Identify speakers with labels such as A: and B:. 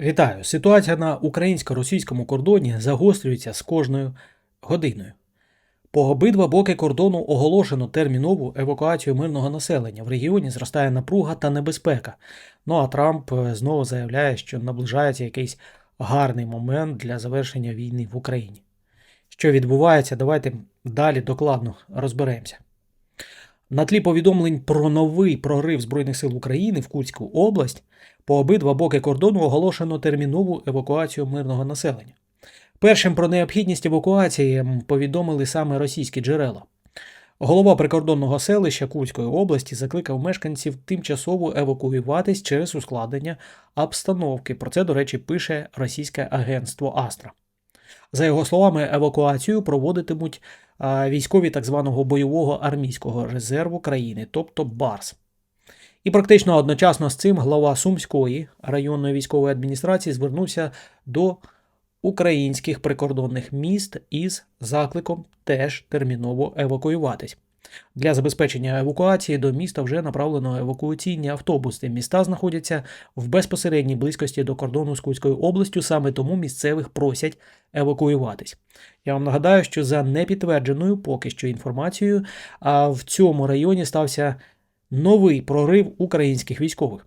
A: Вітаю! Ситуація на українсько-російському кордоні загострюється з кожною годиною. По обидва боки кордону оголошено термінову евакуацію мирного населення. В регіоні зростає напруга та небезпека. Ну а Трамп е, знову заявляє, що наближається якийсь гарний момент для завершення війни в Україні. Що відбувається, давайте далі докладно розберемося. На тлі повідомлень про новий прорив Збройних сил України в Курську область по обидва боки кордону оголошено термінову евакуацію мирного населення. Першим про необхідність евакуації повідомили саме російські джерела. Голова прикордонного селища Курської області закликав мешканців тимчасово евакуюватись через ускладнення обстановки. Про це, до речі, пише російське агентство Астра. За його словами, евакуацію проводитимуть військові так званого бойового армійського резерву країни, тобто БАРС. І практично одночасно з цим глава Сумської районної військової адміністрації звернувся до українських прикордонних міст із закликом теж терміново евакуюватись. Для забезпечення евакуації до міста вже направлено евакуаційні автобуси. Міста знаходяться в безпосередній близькості до кордону з Курською областю, саме тому місцевих просять евакуюватись. Я вам нагадаю, що за непідтвердженою поки що інформацією, а в цьому районі стався новий прорив українських військових.